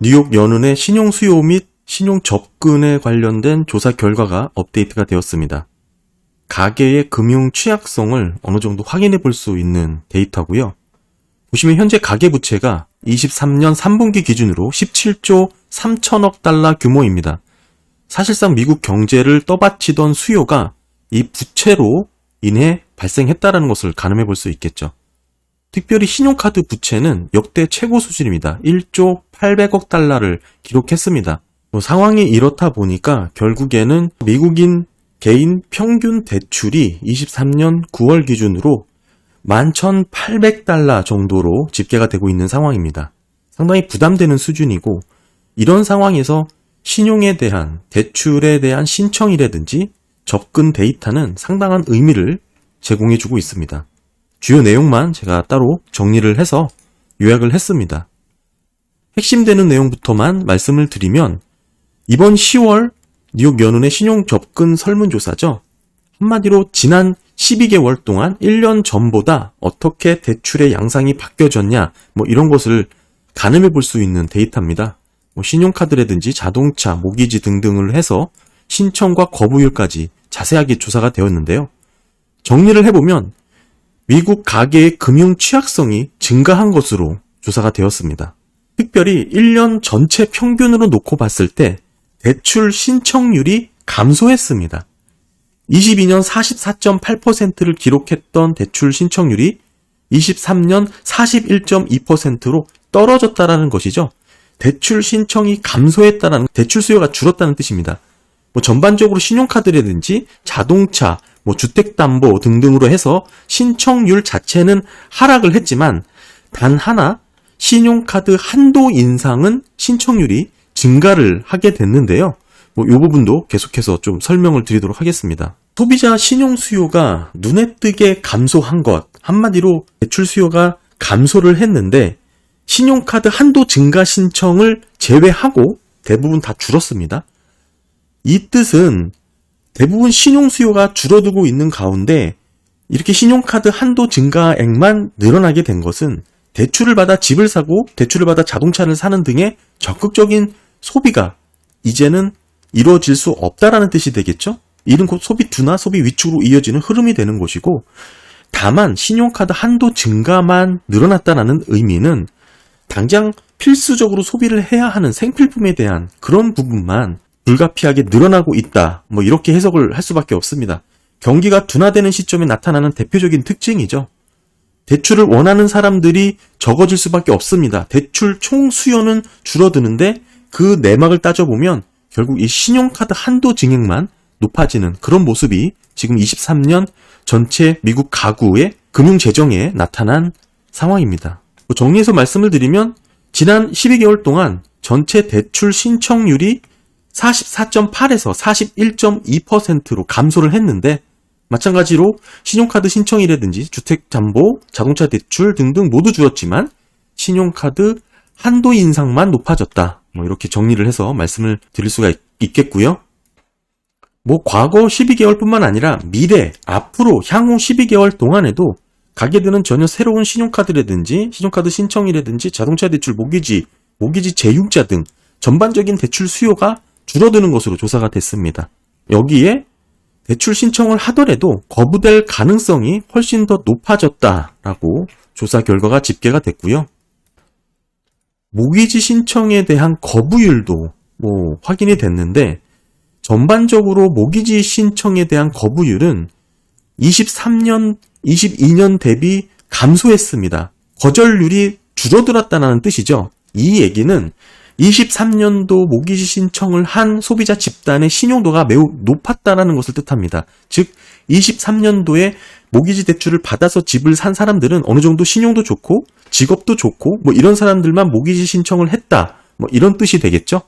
뉴욕 연은의 신용 수요 및 신용 접근에 관련된 조사 결과가 업데이트가 되었습니다. 가계의 금융 취약성을 어느 정도 확인해 볼 수 있는 데이터고요. 보시면 현재 가계 부채가 23년 3분기 기준으로 17조 3천억 달러 규모입니다. 사실상 미국 경제를 떠받치던 수요가 이 부채로 인해 발생했다라는 것을 가늠해 볼 수 있겠죠. 특별히 신용카드 부채는 역대 최고 수준입니다. 1조 800억 달러를 기록했습니다. 뭐 상황이 이렇다 보니까 결국에는 미국인 개인 평균 대출이 23년 9월 기준으로 11,800달러 정도로 집계가 되고 있는 상황입니다. 상당히 부담되는 수준이고 이런 상황에서 신용에 대한 대출에 대한 신청이라든지 접근 데이터는 상당한 의미를 제공해주고 있습니다. 주요 내용만 제가 따로 정리를 해서 요약을 했습니다. 핵심되는 내용부터만 말씀을 드리면 이번 10월 뉴욕 연은의 신용 접근 설문조사죠. 한마디로 지난 12개월 동안 1년 전보다 어떻게 대출의 양상이 바뀌어졌냐 뭐 이런 것을 가늠해 볼 수 있는 데이터입니다. 뭐 신용카드라든지 자동차, 모기지 등등을 해서 신청과 거부율까지 자세하게 조사가 되었는데요. 정리를 해보면 미국 가계의 금융 취약성이 증가한 것으로 조사가 되었습니다. 특별히 1년 전체 평균으로 놓고 봤을 때 대출 신청률이 감소했습니다. 22년 44.8%를 기록했던 대출 신청률이 23년 41.2%로 떨어졌다라는 것이죠. 대출 신청이 감소했다라는 대출 수요가 줄었다는 뜻입니다. 뭐 전반적으로 신용카드라든지 자동차, 뭐 주택담보 등등으로 해서 신청률 자체는 하락을 했지만 단 하나 신용카드 한도 인상은 신청률이 증가를 하게 됐는데요. 뭐, 요 부분도 계속해서 좀 설명을 드리도록 하겠습니다. 소비자 신용 수요가 눈에 띄게 감소한 것, 한마디로 대출 수요가 감소를 했는데, 신용카드 한도 증가 신청을 제외하고 대부분 다 줄었습니다. 이 뜻은 대부분 신용 수요가 줄어들고 있는 가운데 이렇게 신용카드 한도 증가액만 늘어나게 된 것은 대출을 받아 집을 사고 대출을 받아 자동차를 사는 등의 적극적인 소비가 이제는 이루어질 수 없다라는 뜻이 되겠죠? 이는 곧 소비 둔화, 소비 위축으로 이어지는 흐름이 되는 것이고 다만 신용카드 한도 증가만 늘어났다라는 의미는 당장 필수적으로 소비를 해야 하는 생필품에 대한 그런 부분만 불가피하게 늘어나고 있다. 뭐 이렇게 해석을 할 수밖에 없습니다. 경기가 둔화되는 시점에 나타나는 대표적인 특징이죠. 대출을 원하는 사람들이 적어질 수밖에 없습니다. 대출 총 수요는 줄어드는데 그 내막을 따져보면 결국 이 신용카드 한도 증액만 높아지는 그런 모습이 지금 23년 전체 미국 가구의 금융 재정에 나타난 상황입니다. 뭐 정리해서 말씀을 드리면 지난 12개월 동안 전체 대출 신청률이 44.8에서 41.2%로 감소를 했는데 마찬가지로 신용카드 신청이라든지 주택담보, 자동차 대출 등등 모두 줄었지만 신용카드 한도 인상만 높아졌다. 뭐 이렇게 정리를 해서 말씀을 드릴 수가 있, 있겠고요. 뭐 과거 12개월뿐만 아니라 미래, 앞으로 향후 12개월 동안에도 가게들은 전혀 새로운 신용카드라든지 신용카드 신청이라든지 자동차 대출 모기지, 모기지 재융자 등 전반적인 대출 수요가 줄어드는 것으로 조사가 됐습니다. 여기에 대출 신청을 하더라도 거부될 가능성이 훨씬 더 높아졌다라고 조사 결과가 집계가 됐고요. 모기지 신청에 대한 거부율도 뭐 확인이 됐는데 전반적으로 모기지 신청에 대한 거부율은 23년, 22년 대비 감소했습니다. 거절률이 줄어들었다는 뜻이죠. 이 얘기는 23년도 모기지 신청을 한 소비자 집단의 신용도가 매우 높았다는 것을 뜻합니다. 즉, 23년도에 모기지 대출을 받아서 집을 산 사람들은 어느 정도 신용도 좋고 직업도 좋고 뭐 이런 사람들만 모기지 신청을 했다. 뭐 이런 뜻이 되겠죠?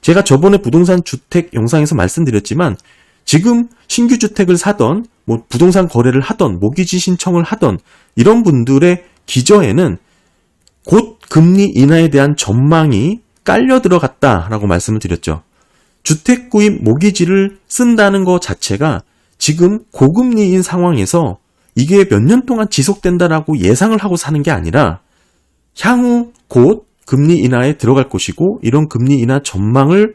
제가 저번에 부동산 주택 영상에서 말씀드렸지만 지금 신규 주택을 사던 뭐 부동산 거래를 하던 모기지 신청을 하던 이런 분들의 기저에는 곧 금리 인하에 대한 전망이 깔려 들어갔다라고 말씀을 드렸죠. 주택 구입 모기지를 쓴다는 것 자체가 지금 고금리인 상황에서 이게 몇 년 동안 지속된다라고 예상을 하고 사는 게 아니라 향후 곧 금리 인하에 들어갈 것이고 이런 금리 인하 전망을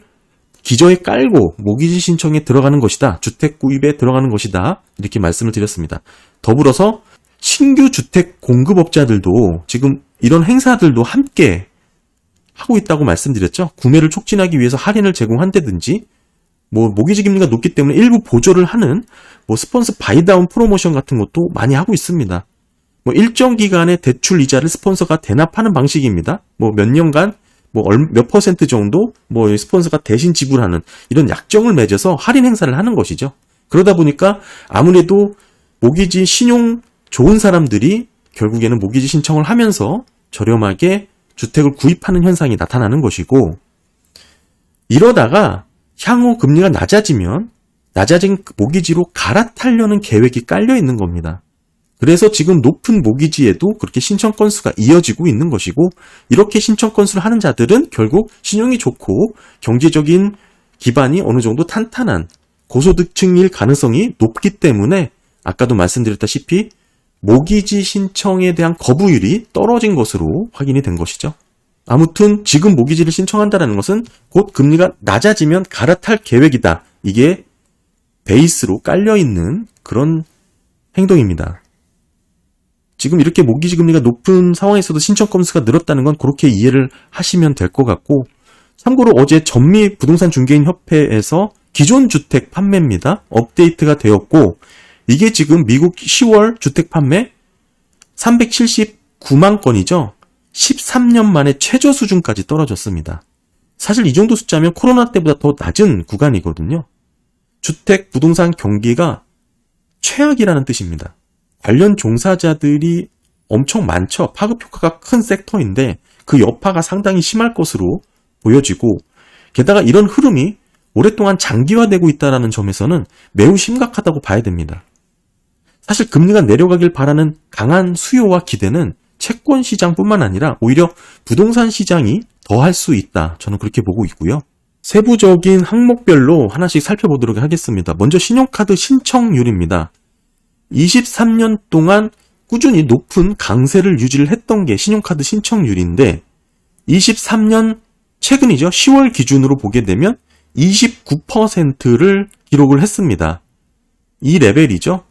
기저에 깔고 모기지 신청에 들어가는 것이다. 주택 구입에 들어가는 것이다. 이렇게 말씀을 드렸습니다. 더불어서 신규 주택 공급업자들도 지금 이런 행사들도 함께 하고 있다고 말씀드렸죠. 구매를 촉진하기 위해서 할인을 제공한다든지 뭐 모기지 금리가 높기 때문에 일부 보조를 하는 뭐 스폰서 바이다운 프로모션 같은 것도 많이 하고 있습니다. 뭐 일정 기간의 대출 이자를 스폰서가 대납하는 방식입니다. 뭐 몇 년간 뭐몇 퍼센트 정도 뭐 스폰서가 대신 지불하는 이런 약정을 맺어서 할인 행사를 하는 것이죠. 그러다 보니까 아무래도 모기지 신용 좋은 사람들이 결국에는 모기지 신청을 하면서 저렴하게 주택을 구입하는 현상이 나타나는 것이고 이러다가 향후 금리가 낮아지면 낮아진 모기지로 갈아타려는 계획이 깔려 있는 겁니다. 그래서 지금 높은 모기지에도 그렇게 신청 건수가 이어지고 있는 것이고 이렇게 신청 건수를 하는 자들은 결국 신용이 좋고 경제적인 기반이 어느 정도 탄탄한 고소득층일 가능성이 높기 때문에 아까도 말씀드렸다시피 모기지 신청에 대한 거부율이 떨어진 것으로 확인이 된 것이죠. 아무튼 지금 모기지를 신청한다는 것은 곧 금리가 낮아지면 갈아탈 계획이다. 이게 베이스로 깔려있는 그런 행동입니다. 지금 이렇게 모기지 금리가 높은 상황에서도 신청 건수가 늘었다는 건 그렇게 이해를 하시면 될 것 같고 참고로 어제 전미 부동산 중개인 협회에서 기존 주택 판매입니다. 업데이트가 되었고 이게 지금 미국 10월 주택 판매 379만 건이죠. 13년 만에 최저 수준까지 떨어졌습니다. 사실 이 정도 숫자면 코로나 때보다 더 낮은 구간이거든요. 주택 부동산 경기가 최악이라는 뜻입니다. 관련 종사자들이 엄청 많죠. 파급 효과가 큰 섹터인데 그 여파가 상당히 심할 것으로 보여지고 게다가 이런 흐름이 오랫동안 장기화되고 있다는 점에서는 매우 심각하다고 봐야 됩니다. 사실 금리가 내려가길 바라는 강한 수요와 기대는 채권 시장뿐만 아니라 오히려 부동산 시장이 더할 수 있다. 저는 그렇게 보고 있고요. 세부적인 항목별로 하나씩 살펴보도록 하겠습니다. 먼저 신용카드 신청률입니다. 23년 동안 꾸준히 높은 강세를 유지를 했던 게 신용카드 신청률인데 23년 최근이죠. 10월 기준으로 보게 되면 29%를 기록을 했습니다. 이 레벨이죠.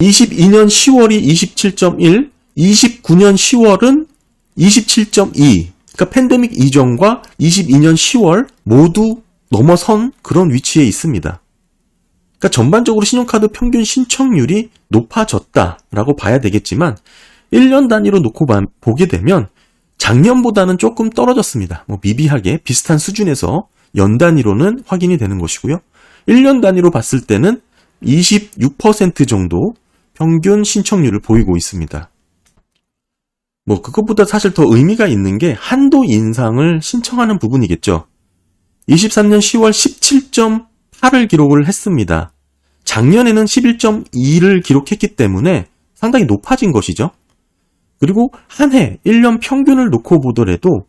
22년 10월이 27.1, 29년 10월은 27.2. 그러니까 팬데믹 이전과 22년 10월 모두 넘어선 그런 위치에 있습니다. 그러니까 전반적으로 신용카드 평균 신청률이 높아졌다라고 봐야 되겠지만 1년 단위로 놓고 보게 되면 작년보다는 조금 떨어졌습니다. 뭐 미비하게 비슷한 수준에서 연 단위로는 확인이 되는 것이고요. 1년 단위로 봤을 때는 26% 정도 평균 신청률을 보이고 있습니다. 뭐 그것보다 사실 더 의미가 있는 게 한도 인상을 신청하는 부분이겠죠. 23년 10월 17.8을 기록을 했습니다. 작년에는 11.2를 기록했기 때문에 상당히 높아진 것이죠. 그리고 한 해 1년 평균을 놓고 보더라도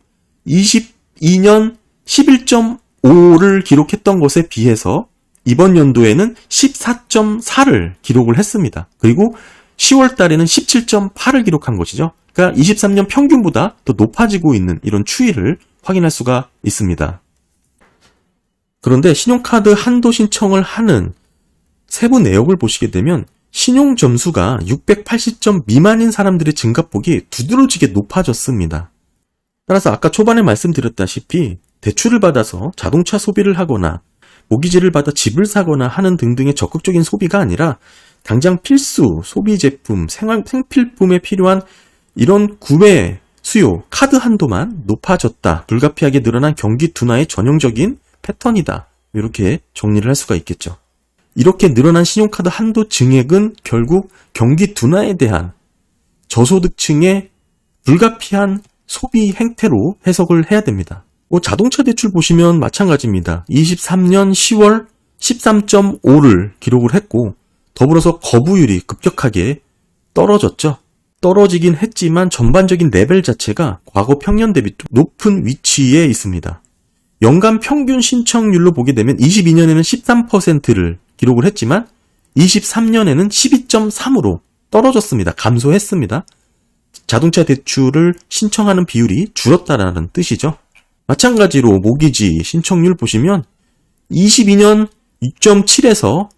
22년 11.5를 기록했던 것에 비해서 이번 연도에는 14.4를 기록을 했습니다. 그리고 10월 달에는 17.8을 기록한 것이죠. 그러니까 23년 평균보다 더 높아지고 있는 이런 추이를 확인할 수가 있습니다. 그런데 신용카드 한도 신청을 하는 세부 내역을 보시게 되면 신용 점수가 680점 미만인 사람들의 증가폭이 두드러지게 높아졌습니다. 따라서 아까 초반에 말씀드렸다시피 대출을 받아서 자동차 소비를 하거나 모기지를 받아 집을 사거나 하는 등등의 적극적인 소비가 아니라 당장 필수 소비 제품, 생활, 생필품에 필요한 이런 구매 수요, 카드 한도만 높아졌다. 불가피하게 늘어난 경기 둔화의 전형적인 패턴이다. 이렇게 정리를 할 수가 있겠죠. 이렇게 늘어난 신용카드 한도 증액은 결국 경기 둔화에 대한 저소득층의 불가피한 소비 행태로 해석을 해야 됩니다. 뭐 자동차 대출 보시면 마찬가지입니다. 23년 10월 13.5를 기록을 했고 더불어서 거부율이 급격하게 떨어졌죠. 떨어지긴 했지만 전반적인 레벨 자체가 과거 평년 대비 높은 위치에 있습니다. 연간 평균 신청률로 보게 되면 22년에는 13%를 기록을 했지만 23년에는 12.3으로 떨어졌습니다. 감소했습니다. 자동차 대출을 신청하는 비율이 줄었다라는 뜻이죠. 마찬가지로 모기지 신청률 보시면 22년 6.7에서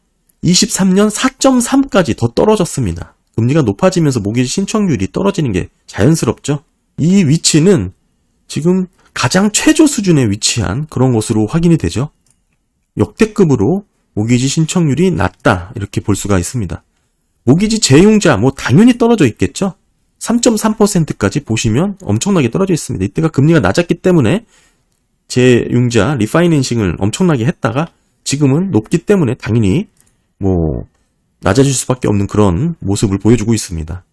23년 4.3까지 더 떨어졌습니다. 금리가 높아지면서 모기지 신청률이 떨어지는 게 자연스럽죠. 이 위치는 지금 가장 최저 수준에 위치한 그런 것으로 확인이 되죠. 역대급으로 모기지 신청률이 낮다 이렇게 볼 수가 있습니다. 모기지 재용자 뭐 당연히 떨어져 있겠죠. 3.3%까지 보시면 엄청나게 떨어져 있습니다. 이때가 금리가 낮았기 때문에 재융자 리파이낸싱을 엄청나게 했다가 지금은 높기 때문에 당연히 뭐 낮아질 수밖에 없는 그런 모습을 보여주고 있습니다.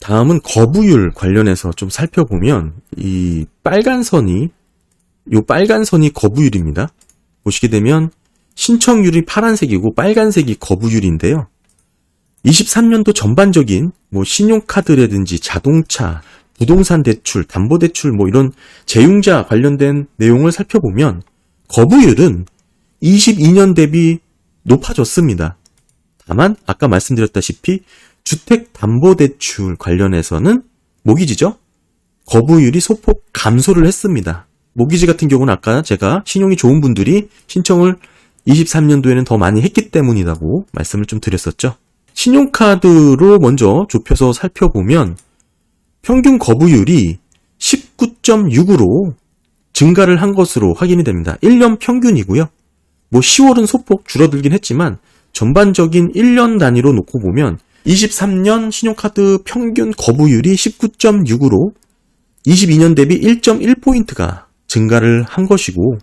다음은 거부율 관련해서 좀 살펴보면 이 빨간 선이 요 빨간 선이 거부율입니다. 보시게 되면 신청률이 파란색이고 빨간색이 거부율인데요. 23년도 전반적인 뭐 신용카드라든지 자동차, 부동산 대출, 담보 대출 뭐 이런 재융자 관련된 내용을 살펴보면 거부율은 22년 대비 높아졌습니다. 다만 아까 말씀드렸다시피 주택 담보 대출 관련해서는 모기지죠. 거부율이 소폭 감소를 했습니다. 모기지 같은 경우는 아까 제가 신용이 좋은 분들이 신청을 23년도에는 더 많이 했기 때문이라고 말씀을 좀 드렸었죠. 신용카드로 먼저 좁혀서 살펴보면 평균 거부율이 19.6으로 증가를 한 것으로 확인이 됩니다. 1년 평균이고요. 뭐 10월은 소폭 줄어들긴 했지만 전반적인 1년 단위로 놓고 보면 23년 신용카드 평균 거부율이 19.6으로 22년 대비 1.1포인트가 증가를 한 것이고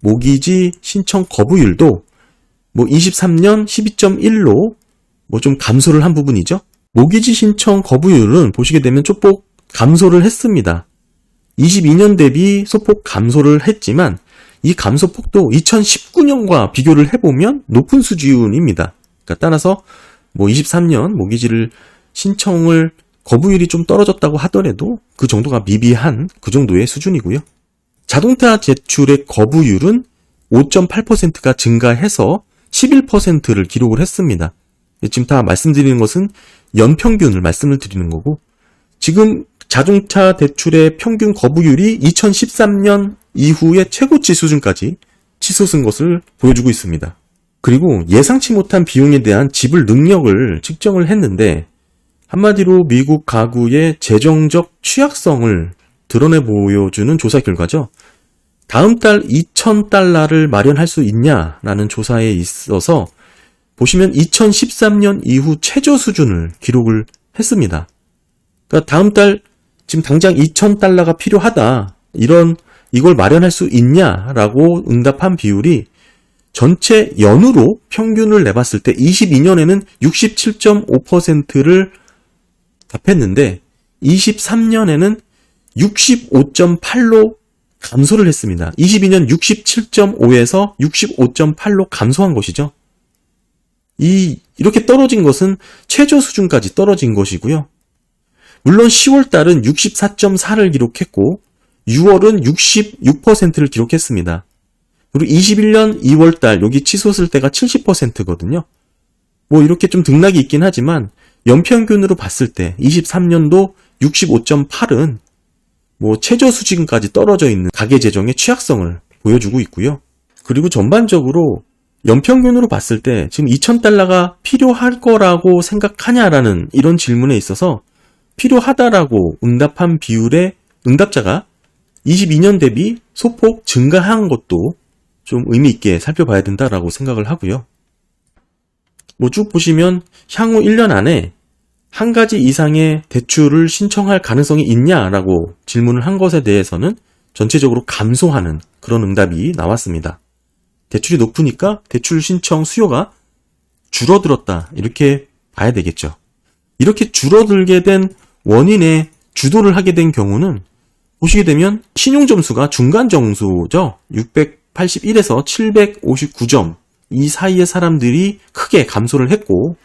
모기지 신청 거부율도 뭐 23년 12.1로 뭐 좀 감소를 한 부분이죠. 모기지 신청 거부율은 보시게 되면 소폭 감소를 했습니다. 22년 대비 소폭 감소를 했지만 이 감소폭도 2019년과 비교를 해보면 높은 수준입니다. 그러니까 따라서 뭐 23년 모기지를 신청을 거부율이 좀 떨어졌다고 하더라도 그 정도가 미비한 그 정도의 수준이고요. 자동차 제출의 거부율은 5.8%가 증가해서 11%를 기록을 했습니다. 지금 다 말씀드리는 것은 연평균을 말씀을 드리는 거고 지금 자동차 대출의 평균 거부율이 2013년 이후의 최고치 수준까지 치솟은 것을 보여주고 있습니다. 그리고 예상치 못한 비용에 대한 지불 능력을 측정을 했는데 한마디로 미국 가구의 재정적 취약성을 드러내 보여주는 조사 결과죠. 다음 달 2,000달러를 마련할 수 있냐라는 조사에 있어서 보시면 2013년 이후 최저 수준을 기록을 했습니다. 그러니까 다음 달 지금 당장 2,000달러가 필요하다. 이런 이걸 마련할 수 있냐라고 응답한 비율이 전체 연으로 평균을 내봤을 때 22년에는 67.5%를 답했는데 23년에는 65.8로 감소를 했습니다. 22년 67.5에서 65.8로 감소한 것이죠. 이 이렇게 떨어진 것은 최저 수준까지 떨어진 것이고요. 물론 10월 달은 64.4를 기록했고 6월은 66%를 기록했습니다. 그리고 21년 2월 달 여기 치솟을 때가 70%거든요. 뭐 이렇게 좀 등락이 있긴 하지만 연평균으로 봤을 때 23년도 65.8은 뭐 최저 수준까지 떨어져 있는 가계 재정의 취약성을 보여주고 있고요. 그리고 전반적으로 연평균으로 봤을 때 지금 2,000달러가 필요할 거라고 생각하냐라는 이런 질문에 있어서 필요하다라고 응답한 비율의 응답자가 22년 대비 소폭 증가한 것도 좀 의미 있게 살펴봐야 된다라고 생각을 하고요. 뭐 쭉 보시면 향후 1년 안에 한 가지 이상의 대출을 신청할 가능성이 있냐라고 질문을 한 것에 대해서는 전체적으로 감소하는 그런 응답이 나왔습니다. 대출이 높으니까 대출 신청 수요가 줄어들었다. 이렇게 봐야 되겠죠. 이렇게 줄어들게 된 원인에 주도를 하게 된 경우는 보시게 되면 신용점수가 중간 점수죠. 681에서 759점. 이 사이의 사람들이 크게 감소를 했고,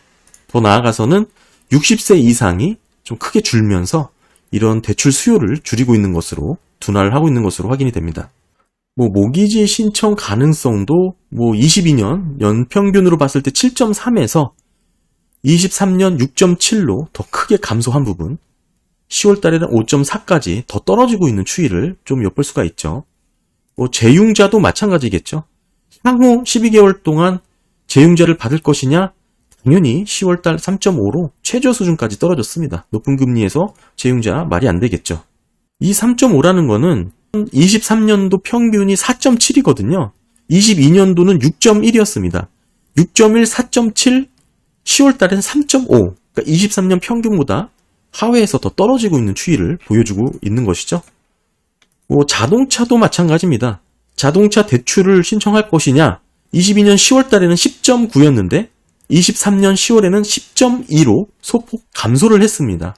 더 나아가서는 60세 이상이 좀 크게 줄면서 이런 대출 수요를 줄이고 있는 것으로 둔화를 하고 있는 것으로 확인이 됩니다. 뭐 모기지 신청 가능성도 뭐 22년 연평균으로 봤을 때 7.3에서 23년 6.7로 더 크게 감소한 부분, 10월 달에는 5.4까지 더 떨어지고 있는 추이를 좀 엿볼 수가 있죠. 뭐 재융자도 마찬가지겠죠. 향후 12개월 동안 재융자를 받을 것이냐? 당연히 10월 달 3.5로 최저 수준까지 떨어졌습니다. 높은 금리에서 재융자 말이 안 되겠죠. 이 3.5라는 거는 23년도 평균이 4.7이거든요. 22년도는 6.1이었습니다. 6.1, 4.7, 10월 달엔 3.5. 그러니까 23년 평균보다 하회에서 더 떨어지고 있는 추이를 보여주고 있는 것이죠. 뭐 자동차도 마찬가지입니다. 자동차 대출을 신청할 것이냐? 22년 10월 달에는 10.9였는데 23년 10월에는 10.2로 소폭 감소를 했습니다.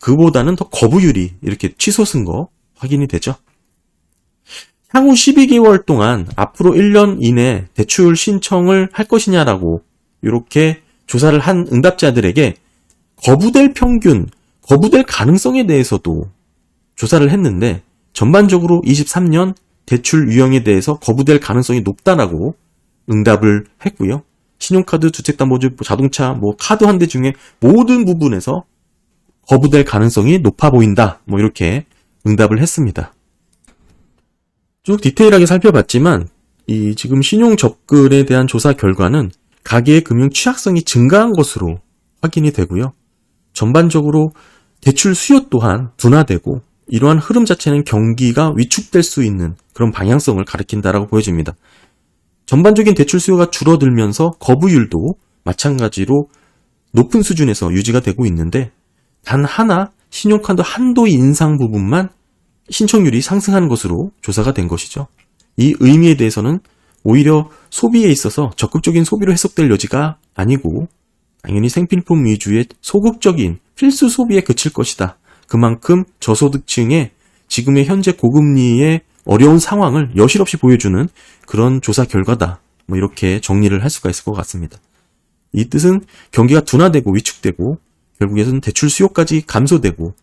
그보다는 더 거부율이 이렇게 취소쓴 거 확인이 되죠. 향후 12개월 동안 앞으로 1년 이내 대출 신청을 할 것이냐라고 이렇게 조사를 한 응답자들에게 거부될 평균, 거부될 가능성에 대해서도 조사를 했는데 전반적으로 23년 대출 유형에 대해서 거부될 가능성이 높다라고 응답을 했고요. 신용카드, 주택담보주, 자동차, 뭐 카드 한 대 중에 모든 부분에서 거부될 가능성이 높아 보인다. 뭐 이렇게 응답을 했습니다. 쭉 디테일하게 살펴봤지만 이 지금 신용 접근에 대한 조사 결과는 가계의 금융 취약성이 증가한 것으로 확인이 되고요. 전반적으로 대출 수요 또한 둔화되고 이러한 흐름 자체는 경기가 위축될 수 있는 그런 방향성을 가리킨다라고 보여집니다. 전반적인 대출 수요가 줄어들면서 거부율도 마찬가지로 높은 수준에서 유지가 되고 있는데 단 하나 신용카드 한도 인상 부분만 신청률이 상승하는 것으로 조사가 된 것이죠. 이 의미에 대해서는 오히려 소비에 있어서 적극적인 소비로 해석될 여지가 아니고 당연히 생필품 위주의 소극적인 필수 소비에 그칠 것이다. 그만큼 저소득층의 지금의 현재 고금리의 어려운 상황을 여실없이 보여주는 그런 조사 결과다. 뭐 이렇게 정리를 할 수가 있을 것 같습니다. 이 뜻은 경기가 둔화되고 위축되고 결국에는 대출 수요까지 감소되고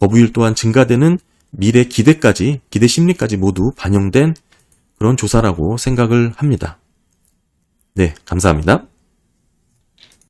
거부율 또한 증가되는 미래 기대까지 기대 심리까지 모두 반영된 그런 조사라고 생각을 합니다. 네, 감사합니다.